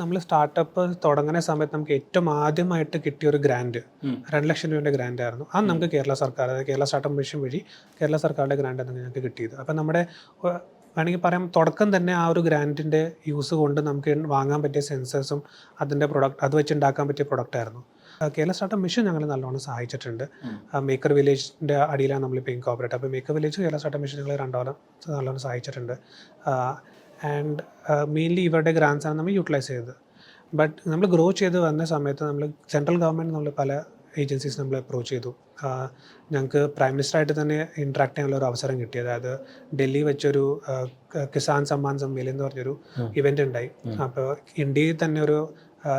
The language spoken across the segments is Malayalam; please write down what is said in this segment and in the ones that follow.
നമ്മൾ സ്റ്റാർട്ടപ്പ് തുടങ്ങുന്ന സമയത്ത് നമുക്ക് ഏറ്റവും ആദ്യമായിട്ട് കിട്ടിയ ഒരു ഗ്രാൻഡ്. രണ്ട് ലക്ഷം രൂപയുടെ ഗ്രാൻഡ് ആയിരുന്നു. അത് നമുക്ക് കേരള സർക്കാർ അതായത് കേരള സ്റ്റാർട്ടപ്പ് മിഷൻ വഴി കേരള സർക്കാരിന്റെ ഗ്രാൻഡ് ആണ് ഞങ്ങൾക്ക് കിട്ടിയത്. അപ്പം നമ്മുടെ വേണമെങ്കിൽ പറയാം തുടക്കം തന്നെ ആ ഒരു ഗ്രാൻഡിന്റെ യൂസ് കൊണ്ട് നമുക്ക് വാങ്ങാൻ പറ്റിയ സെൻസേഴ്സും അതിന്റെ പ്രൊഡക്റ്റ് അത് വെച്ച് ഉണ്ടാക്കാൻ പറ്റിയ പ്രൊഡക്റ്റ് ആയിരുന്നു. കേരള സ്റ്റാർട്ടപ്പ് മിഷൻ ഞങ്ങൾ നല്ലോണം സഹായിച്ചിട്ടുണ്ട്. മേക്കർ വില്ലേജിന്റെ അടിയിലാണ് നമ്മൾ നമ്മളിപ്പോൾ ഇൻകോപ്പറേറ്റ് അപ്പോൾ maker village Kerala startup mission ഞങ്ങൾ രണ്ടോളം നല്ലോണം സഹായിച്ചിട്ടുണ്ട്. ആൻഡ് മെയിൻലി ഇവരുടെ ഗ്രാൻസ് ആണ് നമ്മൾ യൂട്ടിലൈസ് ചെയ്തത്. ബട്ട് നമ്മൾ ഗ്രോ ചെയ്ത് വന്ന സമയത്ത് നമ്മൾ സെൻട്രൽ ഗവൺമെന്റ് നമ്മൾ പല ഏജൻസീസ് നമ്മൾ അപ്രോച്ച് ചെയ്തു. ഞങ്ങൾക്ക് പ്രൈം മിനിസ്റ്ററായിട്ട് തന്നെ ഇൻട്രാക്ട് ചെയ്യാനുള്ള ഒരു അവസരം കിട്ടി. അതായത് ഡൽഹി വെച്ചൊരു കിസാൻ സമ്മാൻ സമ്മേളൻ എന്ന് പറഞ്ഞൊരു ഇവന്റ് ഉണ്ടായി. അപ്പോൾ ഇന്ത്യയിൽ തന്നെ ഒരു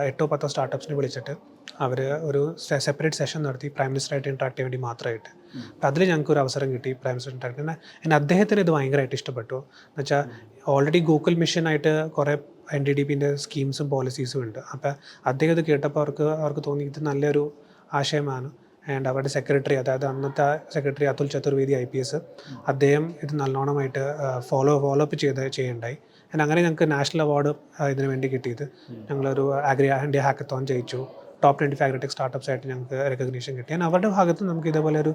എട്ടോ പത്തോ സ്റ്റാർട്ടപ്സിനെ വിളിച്ചിട്ട് അവർ ഒരു സെപ്പറേറ്റ് സെഷൻ നടത്തി പ്രൈം മിനിസ്റ്ററായിട്ട് ഇൻട്രാക്ട് ചെയ്യാൻ വേണ്ടി മാത്രമായിട്ട് അപ്പം അതിൽ ഞങ്ങൾക്ക് ഒരു അവസരം കിട്ടി പ്രൈം മിനിസ്റ്റർ ഇൻട്രാക്ട് ചെയ്യാൻ. എന്നെ അദ്ദേഹത്തിന് ഇത് ഭയങ്കരമായിട്ട് ഇഷ്ടപ്പെട്ടു. എന്ന് വെച്ചാൽ ഓൾറെഡി ഗൂഗിൾ മിഷനായിട്ട് കുറേ എൻ ഡി ഡി പിന്റെ സ്കീംസും പോളിസീസും ഉണ്ട്. അപ്പോൾ അദ്ദേഹം ഇത് കേട്ടപ്പോൾ അവർക്ക് അവർക്ക് തോന്നി ഇത് നല്ലൊരു ആശയമാണ്. ആൻഡ് അവരുടെ സെക്രട്ടറി അതായത് അന്നത്തെ secretary Atul Chaturvedi I P S അദ്ദേഹം ഇത് നല്ലോണമായിട്ട് ഫോളോ ഫോളോ അപ്പ് ചെയ്ത് ചെയ്യണ്ടായി. അങ്ങനെ ഞങ്ങൾക്ക് നാഷണൽ അവാർഡ് ഇതിനു വേണ്ടി കിട്ടിയത്. ഞങ്ങളൊരു ആഗ്രി ഇന്ത്യ ഹാക്കത്തോൺ ജയിച്ചു. Top twenty five agritech startups ആയിട്ട് ഞങ്ങൾക്ക് റെക്കഗ്നീഷൻ കിട്ടി. ഞാൻ അവരുടെ ഭാഗത്ത് നമുക്ക് ഇതേപോലെ ഒരു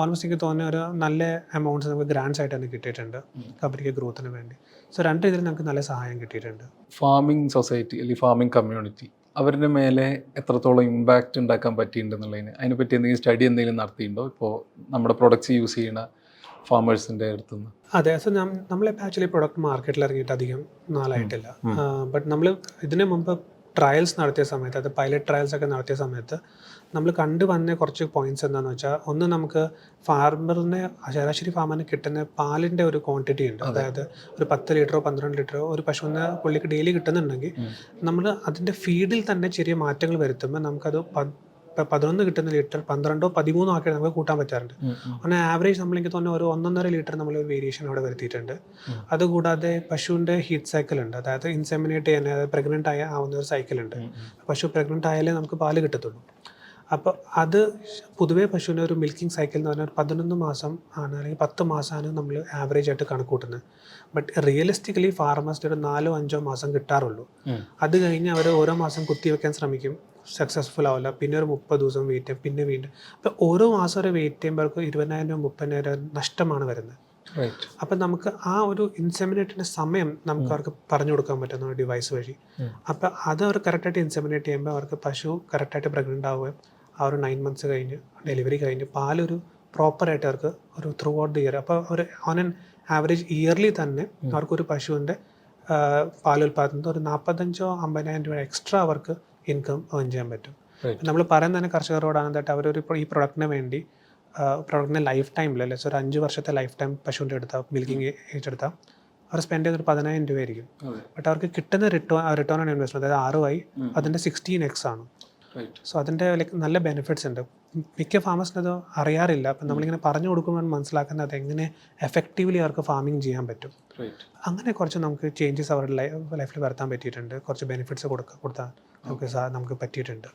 ഓൾമോസ്റ്റ് എനിക്ക് തോന്നുന്ന ഒരു നല്ല എമൗണ്ട്സ് നമുക്ക് ഗ്രാൻഡ്സ് ആയിട്ട് തന്നെ കിട്ടിയിട്ടുണ്ട് കമ്പനിക്ക് ഗ്രോത്തിന് വേണ്ടി. സോ രണ്ട് രീതിയിൽ നമുക്ക് നല്ല സഹായം കിട്ടിയിട്ടുണ്ട്. ഫാമിംഗ് സൊസൈറ്റി അല്ലെങ്കിൽ ഫാമിംഗ് കമ്മ്യൂണിറ്റി അവരുടെ മേലെ എത്രത്തോളം ഇമ്പാക്റ്റ് ഉണ്ടാക്കാൻ പറ്റിയിട്ടുണ്ടെന്നുള്ളതിന് അതിനെപ്പറ്റി എന്തെങ്കിലും സ്റ്റഡി എന്തെങ്കിലും നടത്തിയിട്ടുണ്ടോ? ഇപ്പോൾ നമ്മുടെ പ്രൊഡക്ട്സ് യൂസ് ചെയ്യുന്ന ഫാമേഴ്സിന്റെ അടുത്തുനിന്ന്. അതെ സോ നമ്മളിപ്പോൾ ആക്ച്വലി പ്രൊഡക്റ്റ് മാർക്കറ്റിൽ ഇറങ്ങിയിട്ട് അധികം നാളായിട്ടില്ല. ബട്ട് നമ്മൾ ഇതിനു മുമ്പ് ട്രയൽസ് നടത്തിയ സമയത്ത് അത് പൈലറ്റ് ട്രയൽസ് ഒക്കെ നടത്തിയ സമയത്ത് നമ്മൾ കണ്ടു വന്ന കുറച്ച് പോയിന്റ്സ് എന്താണെന്ന് വെച്ചാൽ ഒന്ന് നമുക്ക് ഫാർമറിന് ശരാശരി ഫാമറിന് കിട്ടുന്ന പാലിന്റെ ഒരു ക്വാണ്ടിറ്റി ഉണ്ട്. അതായത് ഒരു പത്ത് ലിറ്ററോ പന്ത്രണ്ട് ലിറ്ററോ ഒരു പശുവിന് പുള്ളിക്ക് ഡെയിലി കിട്ടുന്നുണ്ടെങ്കിൽ നമ്മൾ അതിന്റെ ഫീഡിൽ തന്നെ ചെറിയ മാറ്റങ്ങൾ വരുത്തുമ്പോൾ നമുക്കത് ഇപ്പം പതിനൊന്ന് കിട്ടുന്ന ലിറ്റർ പന്ത്രണ്ടോ പതിമൂന്നോ ആക്കി നമുക്ക് കൂട്ടാൻ പറ്റാറുണ്ട്. അങ്ങനെ ആവറേജ് നമ്മൾ എനിക്ക് തോന്നുന്നു ഒരു ഒന്നൊന്നര ലിറ്റർ നമ്മൾ വേരിയേഷൻ അവിടെ വരുത്തിയിട്ടുണ്ട്. അതുകൂടാതെ പശുവിന്റെ ഹീറ്റ് സൈക്കിൾ ഉണ്ട്. അതായത് ഇൻസെമിനേറ്റ് ചെയ്യാൻ അതായത് പ്രഗ്നന്റ് ആയ ആവുന്ന ഒരു സൈക്കിൾ ഉണ്ട്. പശു പ്രഗ്നന്റ് ആയാലേ നമുക്ക് പാൽ കിട്ടത്തുള്ളൂ. അപ്പോൾ അത് പൊതുവേ പശുവിന്റെ ഒരു മിൽക്കിംഗ് സൈക്കിൾ എന്ന് പറഞ്ഞാൽ പതിനൊന്ന് മാസം ആണ് അല്ലെങ്കിൽ പത്ത് മാസമാണ് നമ്മൾ ആവറേജ് ആയിട്ട് കണക്ക് കൂട്ടുന്നത് ബട്ട് റിയലിസ്റ്റിക്കലി ഫാർമേഴ്സിന്റെ ഒരു നാലോ അഞ്ചോ മാസം കിട്ടാറുള്ളൂ. അത് കഴിഞ്ഞ് അവർ ഓരോ മാസം കുത്തിവെക്കാൻ ശ്രമിക്കും. സക്സസ്ഫുൾ ആവില്ല. പിന്നെ ഒരു മുപ്പത് ദിവസം വെയിറ്റ് ചെയ്യും. പിന്നെ വീണ്ടും. അപ്പോൾ ഓരോ മാസം ഒരു വെയിറ്റ് ചെയ്യുമ്പോഴേക്കും ഇരുപതിനായിരം രൂപ മുപ്പതിനായിരം രൂപ നഷ്ടമാണ് വരുന്നത്. അപ്പം നമുക്ക് ആ ഒരു ഇൻസെമിനേറ്റിന്റെ സമയം നമുക്ക് അവർക്ക് പറഞ്ഞു കൊടുക്കാൻ പറ്റുന്ന ഒരു ഡിവൈസ് വഴി. അപ്പം അത് അവർ കറക്റ്റായിട്ട് ഇൻസെമിനേറ്റ് ചെയ്യുമ്പോൾ അവർക്ക് പശു കറക്റ്റായിട്ട് പ്രഗ്നന്റ് ആവുകയും ആ ഒരു നയൻ മന്ത്സ് കഴിഞ്ഞ് ഡെലിവറി കഴിഞ്ഞ് പാലൊരു പ്രോപ്പറായിട്ട് അവർക്ക് ഒരു ത്രൂ ഔട്ട് ദി ഇയർ അപ്പോൾ ഒരു ഓൺ ആൻ ആവറേജ് ഇയർലി തന്നെ അവർക്കൊരു പശുവിന്റെ പാലുൽപാദനത്തിൽ ഒരു നാൽപ്പത്തഞ്ചോ അമ്പതിനായിരം രൂപ എക്സ്ട്രാ അവർക്ക് ഇൻകം ഏൺ ചെയ്യാൻ പറ്റും. നമ്മൾ പറയുന്നത് തന്നെ കർഷകരോടാണ് എന്നിട്ട് അവരൊരു ഈ പ്രൊഡക്റ്റിന് വേണ്ടി പ്രൊഡക്റ്റിന് ലൈഫ് ടൈമിൽ അല്ലെ സോ ഒരു അഞ്ച് വർഷത്തെ ലൈഫ് ടൈം പശുവിന്റെ എടുത്താൽ മിൽക്കിംഗ് ഏജ് എടുത്താൽ അവർ സ്പെൻഡ് ചെയ്യുന്നത് ഒരു പതിനായിരം രൂപയായിരിക്കും ആയിരിക്കും. ബട്ട് അവർക്ക് കിട്ടുന്ന റിട്ടേൺ റിട്ടേൺ ഓൺ ഇൻവെസ്റ്റ്മെന്റ് അതായത് ആറ് വൈ അതിന്റെ സിക്സ്റ്റീൻ എക്സ് ആണ്. സോ അതിന്റെ ലൈക്ക് നല്ല ബെനിഫിറ്റ്സ് ഉണ്ട്. മിക്ക ഫാമേഴ്സിന് അത് അറിയാറില്ല. അപ്പം നമ്മളിങ്ങനെ പറഞ്ഞു കൊടുക്കുമ്പോൾ മനസ്സിലാക്കുന്നത് എങ്ങനെ എഫക്റ്റീവ്ലി അവർക്ക് ഫാമിംഗ് ചെയ്യാൻ പറ്റും. അങ്ങനെ കുറച്ച് നമുക്ക് ചേഞ്ചസ് അവരുടെ ലൈഫിൽ വരുത്താൻ പറ്റിയിട്ടുണ്ട്. കുറച്ച് ബെനിഫിറ്റ്സ് കൊടുക്ക കൊടുത്താൽ. നമുക്ക് നമുക്ക് പറ്റിയിട്ടുണ്ട്.